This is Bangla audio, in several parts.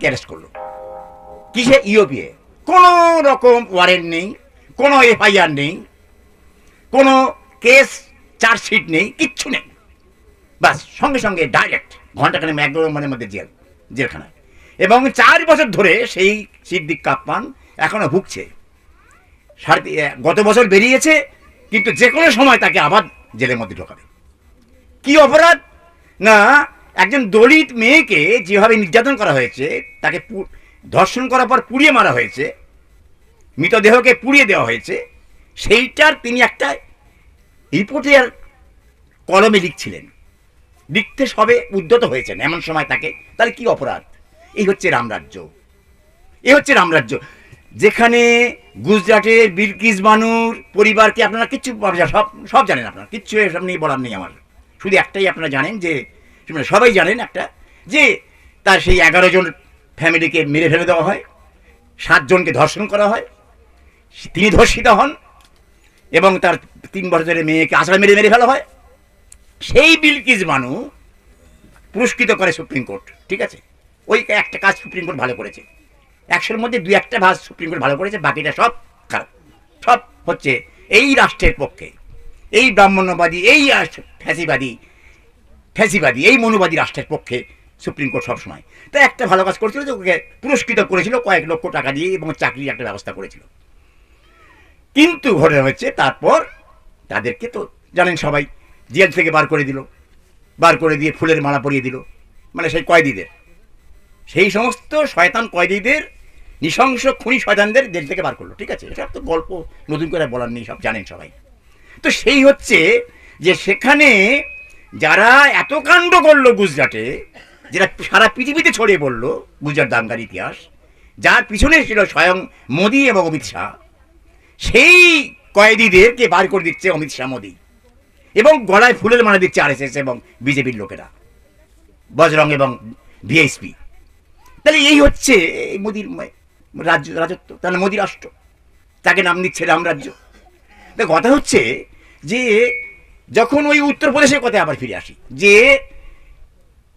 অ্যারেস্ট করল। কিসে? ইউপিএ কোনো রকম ওয়ারেন্ট নেই, কোনো এফআইআর নেই, কোনো কেস চার্জশিট নেই, কিচ্ছু নেই। বাস, সঙ্গে সঙ্গে ডাইরেক্ট ঘন্টাখানে এক মানে মধ্যে জেল জেলখানায় এবং চার বছর ধরে সেই সিদ্দিক কাপ্পান এখনও ভুগছে। সাড়ে গত বছর বেরিয়েছে, কিন্তু যে কোনো সময় তাকে আবার জেলের মধ্যে ঢোকাবে। কি অপরাধ? না একজন দলিত মেয়েকে যেভাবে নির্যাতন করা হয়েছে, তাকে ধর্ষণ করার পর পুড়িয়ে মারা হয়েছে, মৃতদেহকে পুড়িয়ে দেওয়া হয়েছে, সেইটার তিনি একটা রিপোর্টের কলমে লিখছিলেন। লিখতে সবে উদ্যত হয়েছেন এমন সময় তাকে। তাহলে কি অপরাধ? এই হচ্ছে রামরাজ্য এই হচ্ছে রামরাজ্য যেখানে গুজরাটের বিলকিস বানুর পরিবারকে আপনারা কিচ্ছু সব সব জানেন আপনারা। কিচ্ছু এসব নিয়ে বলার নেই আমার। শুধু একটাই আপনারা জানেন যে মানে সবাই জানেন একটা, যে তার সেই এগারো জন ফ্যামিলিকে মেরে ফেলে দেওয়া হয় সাতজনকে ধর্ষণ করা হয়, তিনি ধর্ষিত হন, এবং তার তিন বছরের মেয়েকে আশ্রয় মেরে মেরে ফেলা হয়। সেই বিলকিস বানু পুরস্কৃত করে সুপ্রিম কোর্ট, ঠিক আছে? ওই একটা কাজ সুপ্রিম কোর্ট ভালো করেছে। একশোর মধ্যে দু একটা ভাগ সুপ্রিম কোর্ট ভালো করেছে, বাকিটা সব খারাপ। সব হচ্ছে এই রাষ্ট্রের পক্ষে, এই ব্রাহ্মণ্যবাদী, এই ফ্যাসিবাদী ফ্যাসিবাদী, এই মনুবাদী রাষ্ট্রের পক্ষে সুপ্রিম কোর্ট সবসময়। তো একটা ভালো কাজ করেছিল যে ওকে পুরস্কৃত করেছিল, কয়েক লক্ষ টাকা দিয়ে এবং চাকরির একটা ব্যবস্থা করেছিল। কিন্তু ঘটনা হচ্ছে, তারপর তাদেরকে তো জানেন সবাই, জেল থেকে বার করে দিল, বার করে দিয়ে ফুলের মালা পরিয়ে দিল মানে সেই কয়েদিদের। সেই সমস্ত শয়তান কয়েদিদের, নৃশংস খুনি শয়তানদের জেল থেকে বার করল, ঠিক আছে? এটা তো গল্প নতুন করে বলার নেই, সব জানেন সবাই। তো সেই হচ্ছে যে সেখানে যারা এত কাণ্ড করল গুজরাটে, যেটা সারা পৃথিবীতে ছড়িয়ে পড়ল, গুজরাট দাঙ্গার ইতিহাস, যার পিছনে ছিল স্বয়ং মোদী এবং অমিত শাহ। সেই কয়েদিদেরকে বার করে দিচ্ছে অমিত শাহ মোদী। এবং গলায় ফুলের মালা দিচ্ছে আরএসএস এবং বিজেপির লোকেরা, বজরং এবং ভিএসপি তাহলে এই হচ্ছে মোদির রাজ্য, রাজত্ব, তাহলে মোদি রাষ্ট্র। তাকে নাম দিচ্ছে রামরাজ্য। কথা হচ্ছে যে যখন ওই উত্তরপ্রদেশের কথা আবার ফিরে আসি, যে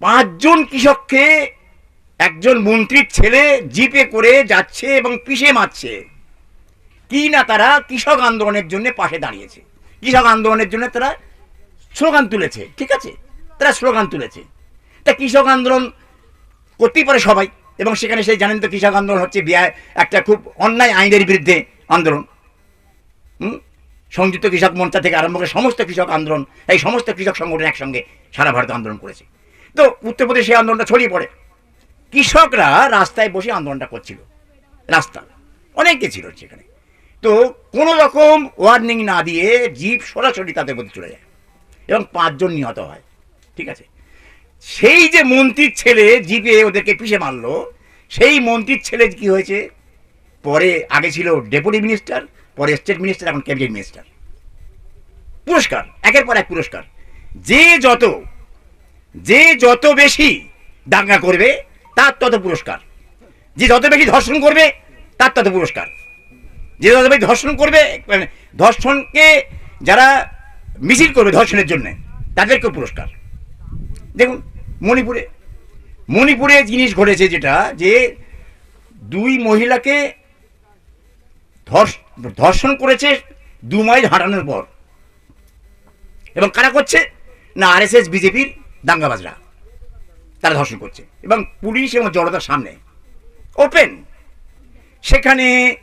পাঁচজন কৃষককে একজন মন্ত্রীর ছেলে জিপে করে যাচ্ছে এবং পিষে মারছে, কি না তারা কৃষক আন্দোলনের জন্য পাশে দাঁড়িয়েছে? কৃষক আন্দোলনের জন্য তারা স্লোগান তুলেছে, ঠিক আছে? তারা স্লোগান তুলেছে। তা কৃষক আন্দোলন করতেই পারে সবাই, এবং সেখানে সেই জানেন তো কৃষক আন্দোলন হচ্ছে একটা খুব অন্যায় আইনের বিরুদ্ধে আন্দোলন। হুম? সংযুক্ত কৃষক মঞ্চ থেকে আরম্ভ করে সমস্ত কৃষক আন্দোলন, এই সমস্ত কৃষক সংগঠন একসঙ্গে সারা ভারতে আন্দোলন করেছে। তো উত্তরপ্রদেশে সেই আন্দোলনটা ছড়িয়ে পড়ে। কৃষকরা রাস্তায় বসে আন্দোলনটা করছিল। রাস্তা। অনেকে ছিল সেখানে তো কোনো রকম ওয়ার্নিং না দিয়ে জিপ সরাসরি তাদের মধ্যে চলে যায় এবং পাঁচজন নিহত হয়। ঠিক আছে? সেই যে মন্ত্রীর ছেলে জিপে ওদেরকে পিষে মারলো, সেই মন্ত্রীর ছেলে কি হয়েছে? পরে আগে ছিল ডেপুটি মিনিস্টার পরে স্টেট মিনিস্টার এখন ক্যাবিনেট মিনিস্টার পুরস্কার, একের পর এক পুরস্কার। যে যত যে যত বেশি দাঙ্গা করবে, তার তত পুরস্কার। যে যত বেশি ধর্ষণ করবে, তার তত পুরস্কার। যে যত বেশি ধর্ষণ করবে মানে ধর্ষণকে যারা মিছিল করবে ধর্ষণের জন্য, তাদেরকেও পুরস্কার। দেখুন, মণিপুরে মণিপুরে জিনিস ঘটেছে যেটা, যে দুই মহিলাকে ধর্ষ- ধর্ষণ করেছে দু মাইল হাঁটানোর পর। এবং কারা করছে? না, আরএসএস, বিজেপির দাঙ্গাবাজরা। তারা ধর্ষণ করছে। এবং পুলিশ এবং জনতার সামনে। ওপেন সেখানে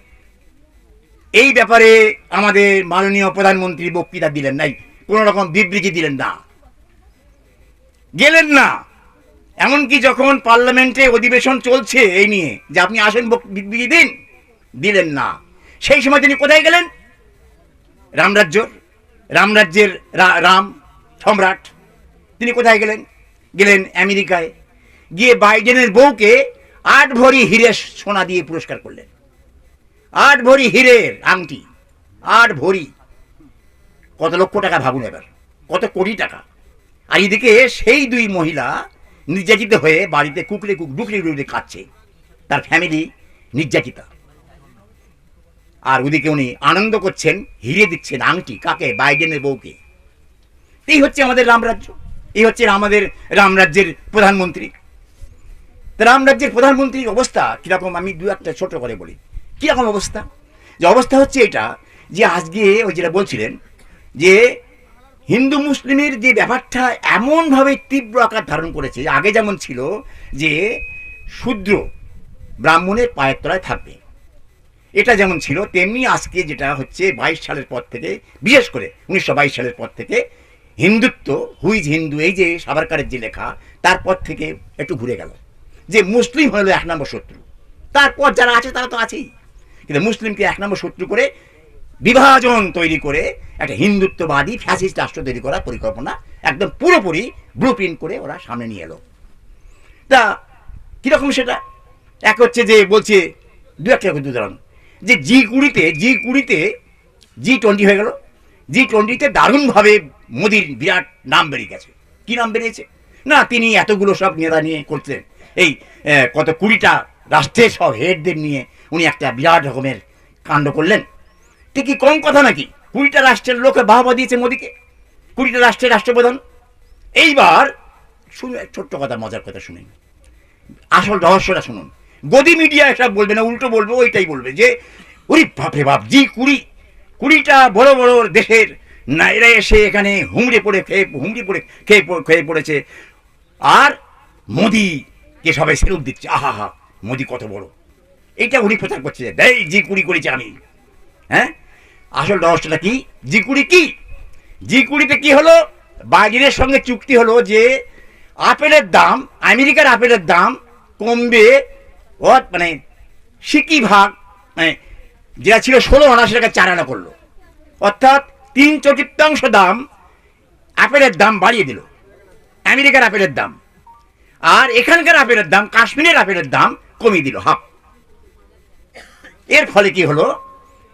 এই ব্যাপারে আমাদের মাননীয় প্রধানমন্ত্রী বক্তৃতা দিলেন নাই। কোনো রকম বিবৃতি দিলেন না। গেলেন না। এমনকি যখন পার্লামেন্টে অধিবেশন চলছে এই নিয়ে, যে আপনি আসেন বিবৃতি দিন, দিলেন না। সেই সময় তিনি কোথায় গেলেন? রামরাজ্য রামরাজ্যের রাম সম্রাট। তিনি কোথায় গেলেন? গেলেন আমেরিকায়। গিয়ে বাইডেনের বউকে আট ভরি হিরে সোনা দিয়ে পুরস্কার করলেন। আট ভরি হিরের আংটি, আট ভরি। কত লক্ষ টাকা ভাবুন এবার, কত কোটি টাকা। আর এদিকে সেই দুই মহিলা নির্যাতিত হয়ে বাড়িতে কুকরে কুক ডুকরে ডুকরে খাচ্ছে তার ফ্যামিলি নির্যাতিতা। আর ওদিকে উনি আনন্দ করছেন, হিরে দিচ্ছেন আংটি। কাকে? বাইডেনের বউকে। এই হচ্ছে আমাদের রামরাজ্য। এই হচ্ছে আমাদের রামরাজ্যের প্রধানমন্ত্রী। তা রাম রাজ্যের প্রধানমন্ত্রীর অবস্থা কীরকম? আমি দু একটা ছোট করে বলি। কীরকম অবস্থা? যে অবস্থা হচ্ছে এটা যে আজকে ওই যেটা বলছিলেন যে হিন্দু মুসলিমের যে ব্যাপারটা এমনভাবে তীব্র আকার ধারণ করেছে, আগে যেমন ছিল যে শূদ্র ব্রাহ্মণের পায়ের তলায় থাকবে। এটা যেমন ছিল, তেমনি আজকে যেটা হচ্ছে বাইশ সালের পর থেকে, বিশেষ করে উনিশশো বাইশ সালের পর থেকে হিন্দুত্ব হুইজ হিন্দু এই যে সাভারকারের যে লেখা, তারপর থেকে একটু ঘুরে গেল। যে মুসলিম হলো এক নম্বর শত্রু। তারপর যারা আছে তারা তো আছেই। কিন্তু মুসলিমকে এক নম্বর শত্রু করে বিভাজন তৈরি করে একটা হিন্দুত্ববাদী ফ্যাসিস্ট রাষ্ট্র তৈরি করার পরিকল্পনা একদম পুরোপুরি ব্লু করে ওরা সামনে নিয়ে এলো। তা কীরকম সেটা? এক হচ্ছে যে বলছে দু একটা উদাহরণ। যে জি কুড়িতে জি কুড়িতে জি টোয়েন্টি হয়ে গেল। জি টোয়েন্টিতে দারুণভাবে মোদির বিরাট নাম বেরিয়ে গেছে। কী নাম বেরিয়েছে? না, তিনি এতগুলো সব নেতা নিয়ে করছেন এই কত কুড়িটা রাষ্ট্রের সব হেডদের নিয়ে উনি একটা বিরাট রকমের কাণ্ড করলেন। তো কি কম কথা নাকি? কুড়িটা রাষ্ট্রের লোকে বাহবা দিয়েছে মোদিকে? কুড়িটা রাষ্ট্রের রাষ্ট্রপ্রধান? এইবার শুনে, ছোট্ট কথা, মজার কথা শুনেন। আসল রহস্যটা শুনুন। গদি মিডিয়া এসব বলবে না, উল্টো বলবে, ওইটাই বলবে যে, ওরে বাপরে বাপ, জি কুড়ি, কুড়িটা বড় বড় দেশের নাইরা এসে এখানে হুমড়ে পড়ে খেয়ে, হুমড়ে পড়ে খেয়ে খেয়ে পড়েছে। আর মোদিকে সবাই সেলুট দিচ্ছে, আহা হা, মোদি কত বড়। এইটা উনি প্রচার করছে দেই, জি কুড়ি করেছি আমি। হ্যাঁ? আসল রহস্যটা কি? জি কুড়ি কি? জি কুড়িতে কি হলো? বাইডেনের সঙ্গে চুক্তি হলো যে, আপেলের দাম, আমেরিকার আপেলের দাম কমবে মানে সিকি ভাগ মানে যেটা ছিল ষোলো আনা সেটাকে চার আনা করল। অর্থাৎ তিন চতুর্থাংশ দাম আপেলের দাম বাড়িয়ে দিল। আমেরিকার আপেলের দাম। আর এখানকার আপেলের দাম, কাশ্মীরের আপেলের দাম কমিয়ে দিল, হাফ। এর ফলে কি হলো?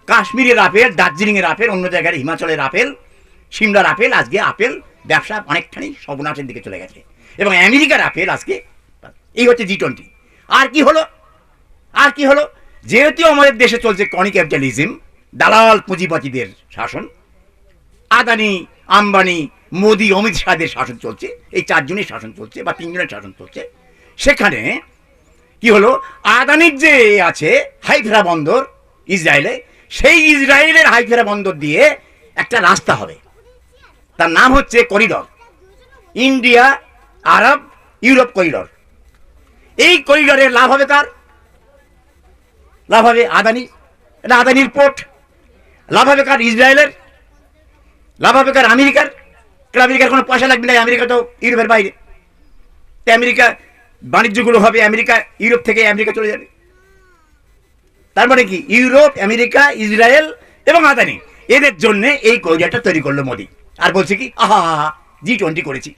কাশ্মীরের আপেল, দার্জিলিংয়ের আপেল, অন্য জায়গার হিমাচলের আপেল, সিমলার আপেল, আজকে আপেল ব্যবসা অনেকখানি সর্বনাশের দিকে চলে গেছে। এবং আমেরিকার আপেল আজকে এই হচ্ছে জি টোয়েন্টি। আর কি হলো? আর কি হলো? যেহেতু আমাদের দেশে চলছে কনি ক্যাপিটালিজম দালাল পুঁজিপতিদের শাসন, আদানি, আম্বানি, মোদি, অমিত শাহের শাসন চলছে, এই চারজনের শাসন চলছে বা তিনজনের শাসন চলছে, সেখানে কি হলো? আদানির যে আছে হাইফেরা বন্দর ইসরায়েলে, সেই ইসরায়েলের হাইফেরা বন্দর দিয়ে একটা রাস্তা হবে। তার নাম হচ্ছে corridor. India, Arab, Europe corridor. এই করিডরের লাভ হবে কার? লাভ হবে আদানি, এটা আদানির পোর্ট লাভ হবে কার ইসরায়েলের লাভ হবে কার আমেরিকার, কারণ আমেরিকার কোনো পয়সা লাগবে না আমেরিকা তো ইউরোপের বাইরে। তো আমেরিকা বাণিজ্যগুলো হবে, আমেরিকা ইউরোপ থেকে আমেরিকা চলে যাবে। তার মানে কি? ইউরোপ, আমেরিকা, ইসরায়েল এবং আদানি, এদের জন্য এই করিডরটা তৈরি করল মোদি। আর বলছে কি? আহা জি টোয়েন্টি করেছি।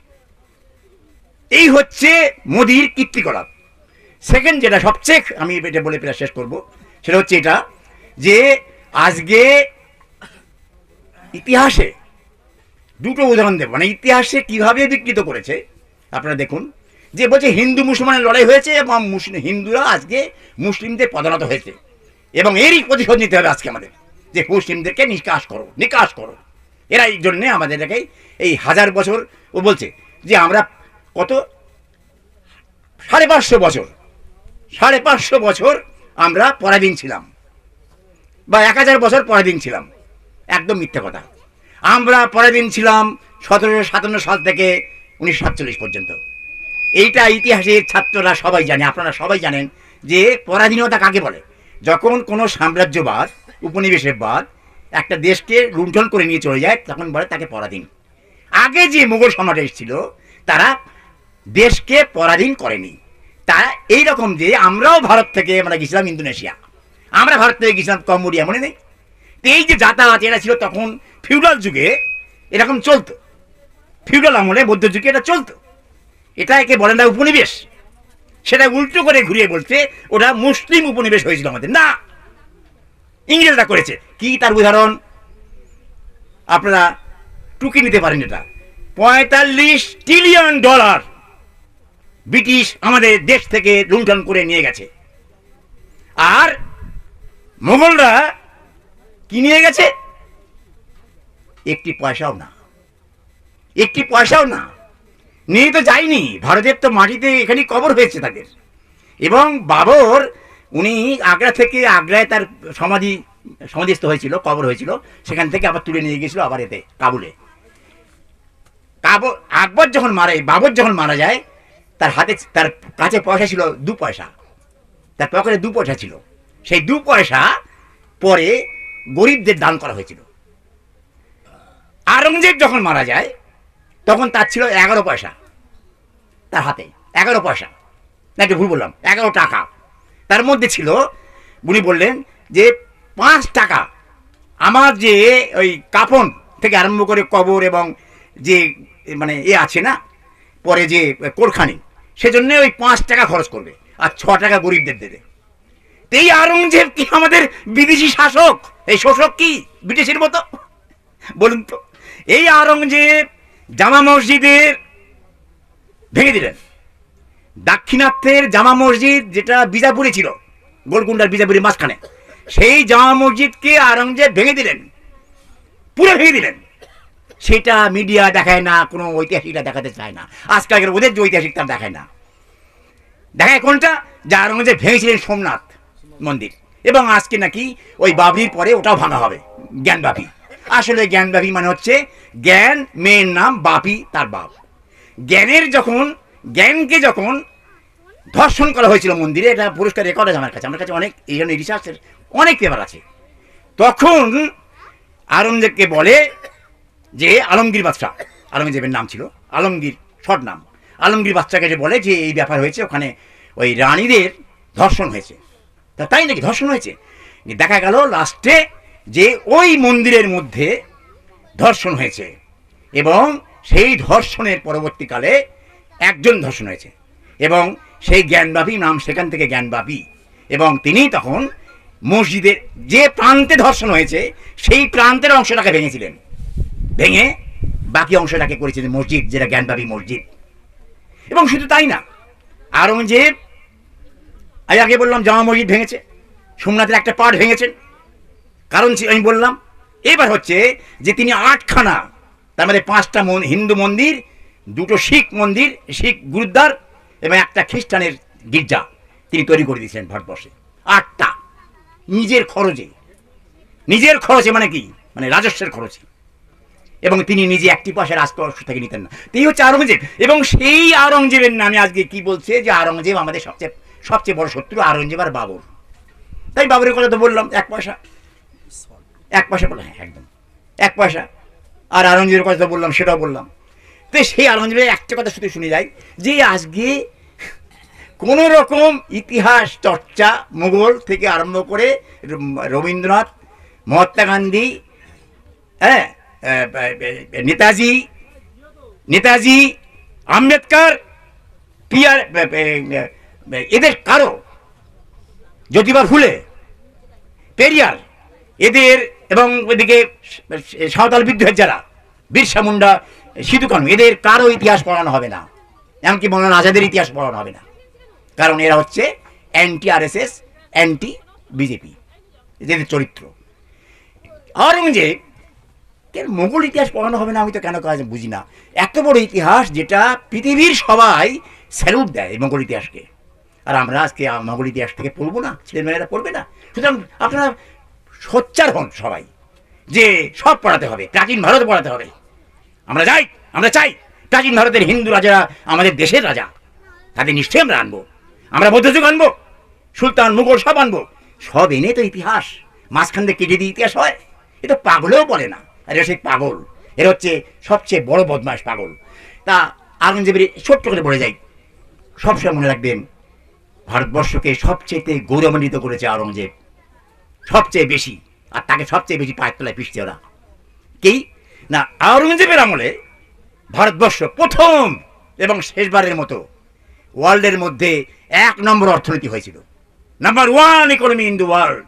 এই হচ্ছে মোদির কীর্তিকলাপ। সেকেন্ড যেটা সবচেয়ে আমি এটা বলে প্রায় শেষ করব, সেটা হচ্ছে এটা যে আজকে ইতিহাসে দুটো উদাহরণ দেব। মানে ইতিহাসে কীভাবে বিকৃত করেছে, আপনারা দেখুন। যে বলছে হিন্দু মুসলমানের লড়াই হয়েছে এবং মুসলিম হিন্দুরা আজকে মুসলিমদের পদানত হয়েছে। এবং এরই প্রতিশোধ নিতে হবে আজকে আমাদের, যে মুসলিমদেরকে নিকাশ করো নিকাশ করো। এরা এই জন্যে আমাদেরকে এই হাজার বছর ও বলছে যে আমরা কত সাড়ে পাঁচশো বছর সাড়ে পাঁচশো বছর আমরা পরাধীন ছিলাম। বা এক হাজার বছর পরাধীন ছিলাম। একদম মিথ্যা কথা। আমরা পরাধীন ছিলাম সতেরোশো সাতান্ন সাল থেকে উনিশশো সাতচল্লিশ পর্যন্ত। এইটা ইতিহাসের ছাত্ররা সবাই জানে, আপনারা সবাই জানেন যে পরাধীনতা কাকে বলে? যখন কোনো সাম্রাজ্যবাদ উপনিবেশবাদ একটা দেশকে লুণ্ঠন করে নিয়ে চলে যায়, তখন বলে তাকে পরাধীন। আগে যে মুঘল সম্রাট এসেছিল, তারা দেশকে পরাধীন করেনি। তারা এই রকম যে আমরাও ভারত থেকে আমরা গেছিলাম ইন্দোনেশিয়া। আমরা ভারত থেকে গেছিলাম কম্বোডিয়া, মনে নেই? এই যে যাতায়াত এরা ছিল তখন ফিউডাল যুগে এরকম চলতো। ফিউডাল আমলে মধ্যযুগে এটা চলতো। এটা একে বলে না উপনিবেশ। সেটা উল্টো করে ঘুরিয়ে বলছে, ওটা মুসলিম উপনিবেশ হয়েছিল আমাদের। না! ইংরেজরা করেছে। কি তার উদাহরণ? আপনারা টুকি নিতে পারেন এটা। পঁয়তাল্লিশ ট্রিলিয়ন ডলার ব্রিটিশ আমাদের দেশ থেকে লুণ্ঠন করে নিয়ে গেছে। আর মোগলরা কি নিয়ে গেছে? একটি পয়সাও না। একটি পয়সাও না। নিয়ে তো যায়নি। ভারতের তো মাটিতে এখানে কবর হয়েছে তাদের। এবং বাবর, উনি আগ্রা থেকে আগ্রায় তার সমাধি, সমাধিস্থ হয়েছিল, কবর হয়েছিল। সেখান থেকে আবার তুলে নিয়ে গেছিল আবার এতে, কাবুলে। কাবর আকবর যখন মারা বাবর যখন মারা যায় তার হাতে তার কাছে পয়সা ছিল দু পয়সা। তার পকেটে দু পয়সা ছিল। সেই দু পয়সা পরে গরিবদের দান করা হয়েছিল। আরঙ্গজেব যখন মারা যায়, তখন তার ছিল এগারো পয়সা তার হাতে, এগারো পয়সা। না, একটু ভুল বললাম, এগারো টাকা। তার মধ্যে ছিল, উনি বললেন যে পাঁচ টাকা। আমার যে ওই কাপন থেকে আরম্ভ করে কবর এবং যে মানে এ আছে না, পরে যে কোরখানি সেজন্য ওই পাঁচ টাকা খরচ করবে আর ছ টাকা গরিবদের দেবে। এই আরঙ্গজেব কি আমাদের বিদেশি শাসক? এই শোষক কি? ব্রিটিশের মতো? বলুন তো। এই আরঙ্গজেব জামা মসজিদের ভেঙে দিলেন। দাক্ষিণাত্যের জামা মসজিদ যেটা বিজাপুরে ছিল, গোলকুন্ডার বিজাপুরের মাঝখানে, সেই জামা মসজিদকে আরঙ্গজেব ভেঙে দিলেন। পুরো ভেঙে দিলেন। সেটা মিডিয়া দেখায় না, কোনো ঐতিহাসিকরা দেখাতে চায় না। আজকালকার ওদের যে ঐতিহাসিক দেখায় না। দেখায় কোনটা? যে আরঙ্গজেব ভেঙেছিলেন সোমনাথ মন্দির। এবং আজকে নাকি ওই বাবরির পরে ওটাও ভাঙা হবে, জ্ঞান বাপি। আসলে জ্ঞান বাপি মানে হচ্ছে, জ্ঞান মেয়ের নাম বাপি, তার বাপ। জ্ঞানের যখন, জ্ঞানকে যখন ধর্ষণ করা হয়েছিল মন্দিরে, এটা পুরস্কার রেকর্ড আছে আমার কাছে। আমার কাছে অনেক, এই জন্য রিসার্চের অনেক পেপার আছে। তখন আরঙ্গজেবকে বলে যে আলমগীর বাদশাহ আলমগীরের নাম ছিল, আলমগীর শর্ট নাম। আলমগীর বাচ্চাকে যে বলে যে এই ব্যাপার হয়েছে, ওখানে ওই রানীদের ধর্ষণ হয়েছে। তা তাই নাকি ধর্ষণ হয়েছে? দেখা গেল লাস্টে যে ওই মন্দিরের মধ্যে ধর্ষণ হয়েছে এবং সেই ধর্ষণের পরবর্তীকালে একজন ধর্ষণ হয়েছে এবং সেই জ্ঞানবাপী নাম সেখান থেকে জ্ঞানবাপী এবং তিনি তখন মসজিদের যে প্রান্তে ধর্ষণ হয়েছে, সেই প্রান্তের অংশটাকে ভেঙেছিলেন। ভেঙে বাকি অংশটাকে করেছিলেন মসজিদ, যেটা জ্ঞানবাপী মসজিদ। এবং শুধু তাই না আরঙ্গজেব আমি আগে বললাম জামা মসজিদ ভেঙেছে, সোমনাথের একটা পাট ভেঙেছেন। কারণ আমি বললাম, এবার হচ্ছে যে তিনি আটখানা, তার মধ্যে পাঁচটা মন- হিন্দু মন্দির, দুটো শিখ মন্দির, শিখ গুরুদ্বার এবং একটা খ্রিস্টানের গির্জা তিনি তৈরি করে দিয়েছিলেন ভারতবর্ষে। আটটা। নিজের খরচে। নিজের খরচে মানে কি? মানে রাজস্বের খরচে। এবং তিনি নিজে একটি পয়সা রাজকোষ থেকে নিতেন না। তিনি হচ্ছে আরঙ্গজেব এবং সেই আরঙ্গজেবের নামে আজকে কি বলছে যে আরঙ্গজেব আমাদের সবচেয়ে সবচেয়ে বড় শত্রু আরঙ্গজেব আর বাবর। তাই বাবরের কথা তো বললাম, এক পয়সা। এক পয়সা বললাম হ্যাঁ একদম। এক পয়সা। আর আরঙ্গজেবের কথা তো বললাম, সেটাও বললাম। তো সেই আরঙ্গজেবের একটা কথা শুধু শুনে যাই, যে আজকে কোনো রকম ইতিহাস, চর্চা, মুঘল থেকে আরম্ভ করে রবীন্দ্রনাথ, মহাত্মা গান্ধী হ্যাঁ নেতাজি নেতাজি, আম্বেদকর, পিয়ার এদের কারও জ্যোতিবা ফুলে, পেরিয়ার, এদের এবং এদিকে সাঁওতাল বিদ্রোহের যারা, বিরসা মুন্ডা, সিধু কানু এদের কারও ইতিহাস পড়ানো হবে না। এমনকি মৌলানা আজাদের ইতিহাস পড়ানো হবে না। কারণ এরা হচ্ছে অ্যান্টি আরএসএস অ্যান্টি বিজেপি এদের চরিত্র। আওরঙ্গজেব এর মোগল ইতিহাস পড়ানো হবে না, আমি তো কেন কাজ বুঝি না। এত বড় ইতিহাস যেটা পৃথিবীর সবাই স্যালুট দেয় মোগল ইতিহাসকে। আর আমরা আজকে মোগল ইতিহাস থেকে পড়ব না ছেলেমেয়েরা পড়বে না। সুতরাং আপনারা সোচ্চার হন সবাই যে সব পড়াতে হবে, প্রাচীন ভারত পড়াতে হবে। আমরা যাই, আমরা চাই, প্রাচীন ভারতের হিন্দু রাজারা আমাদের দেশের রাজা, তাদের নিশ্চয়ই আমরা আনব। আমরা মধ্যযুগ আনব, সুলতান মুঘল সব আনব। সব এনে তো ইতিহাস, মাঝখান থেকে কেটে দিয়ে ইতিহাস হয়। এটা পাগলেও বলে না। আর সেই পাগল। এরা হচ্ছে সবচেয়ে বড় বদমাস পাগল। তা আরঙ্গজেবের ছোট্ট করে বলে যাই সবসময় মনে রাখবেন, ভারতবর্ষকে সবচেয়ে গৌরবান্বিত করেছে আওরঙ্গজেব। সবচেয়ে বেশি, আর তাকে সবচেয়ে বেশি পায়ের তলায় পিষছে ওরা। কি? না, আওরঙ্গজেবের আমলে ভারতবর্ষ প্রথম এবং শেষবারের মতো ওয়ার্ল্ডের মধ্যে এক নম্বর অর্থনীতি হয়েছিল। Number one economy in the world.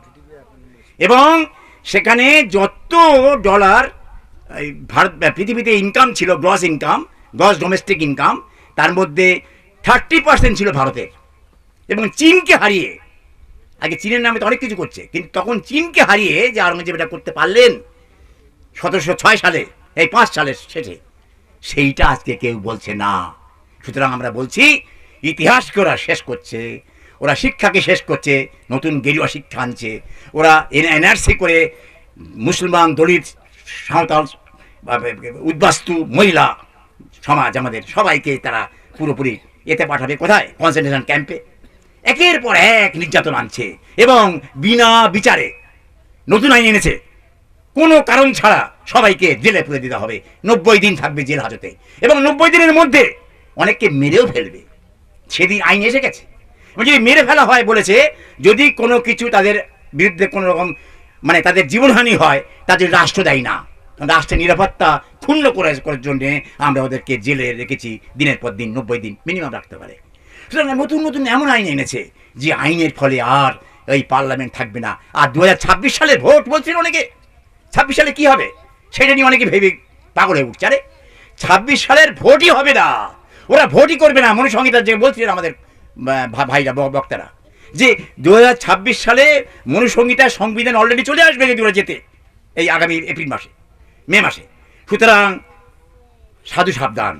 এবং সেখানে যত ডলার এই ভারত পৃথিবীতে ইনকাম ছিল gross income gross domestic income তার মধ্যে থার্টি পার্সেন্ট ছিল ভারতের। এবং চীনকে হারিয়ে, আগে চীনের নামে তো অনেক কিছু করছে, কিন্তু তখন চীনকে হারিয়ে যে আওরঙ্গজেব এটা করতে পারলেন, সতেরোশো ছয় সালে, এই পাঁচ সালের শেষে, সেইটা আজকে কেউ বলছে না। সুতরাং আমরা বলছি ইতিহাসকে ওরা শেষ করছে? ওরা শিক্ষাকে শেষ করছে, নতুন গেরুয়া শিক্ষা আনছে। ওরা এনআরসি করে মুসলমান দলিত সাঁওতাল উদ্বাস্তু মহিলা সমাজ আমাদের সবাইকে তারা পুরোপুরি এতে পাঠাবে কোথায়? কনসেন্ট্রেশন ক্যাম্পে একের পর এক নির্যাতন আনছে এবং বিনা বিচারে নতুন আইন এনেছে। কোনো কারণ ছাড়া সবাইকে জেলে পুরে দিতে হবে। নব্বই দিন থাকবে জেল হাজতে। এবং নব্বই দিনের মধ্যে অনেককে মেরেও ফেলবে। সেদিন আইন এসে গেছে। যদি মেরে ফেলা হয় বলেছে, যদি কোনো কিছু তাদের বিরুদ্ধে কোনো রকম মানে তাদের জীবনহানি হয় তাদের রাষ্ট্র দেয় না। রাষ্ট্রের নিরাপত্তা ক্ষুণ্ণ করে, করার জন্যে আমরা ওদেরকে জেলে রেখেছি, দিনের পর দিন, নব্বই দিন মিনিমাম রাখতে পারে। সুতরাং নতুন নতুন এমন আইন এনেছে, যে আইনের ফলে আর এই পার্লামেন্ট থাকবে না। আর দু সালে ভোট বলছিল অনেকে। ছাব্বিশ সালে কি হবে? সেটা নিয়ে অনেকে ভেবে পাগল হয়ে উঠছে। আরে, ছাব্বিশ সালের ভোটই হবে না। ওরা ভোটই করবে না। মনুসংহিতা যে বলছিলেন আমাদের ভাইরা বক্তারা। যে দু হাজার ছাব্বিশ সালে মনুসংহিতা সংবিধান অলরেডি চলে আসবে যদি ওরা যেতে এই আগামী এপ্রিল মাসে, মে মাসে। সুতরাং সাধু সাবধান।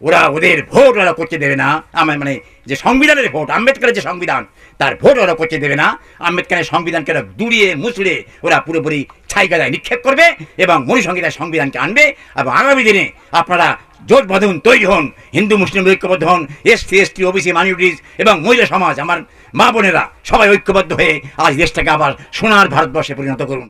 ওরা ওদের ভোট ওরা করতে দেবে না। আমার মানে যে সংবিধানের ভোট, আম্বেদকরের যে সংবিধান, তার ভোট ওরা করতে দেবে না। আম্বেদকরের সংবিধানকে ওরা দুড়িয়ে মুচড়ে, ওরা পুরোপুরি ছাই ছাইগাদায় নিক্ষেপ করবে এবং মনুসংহিতার সংবিধানকে আনবে এবং আগামী দিনে আপনারা জোট বাঁধুন তৈরি হন, হিন্দু, মুসলিম ঐক্যবদ্ধ হন, এসসি, এসটি, ওবিসি মাইনরিটিস এবং মহিলা সমাজ, আমার মা বোনেরা সবাই ঐক্যবদ্ধ হয়ে আজ দেশটাকে আবার সোনার ভারতবর্ষে পরিণত করুন।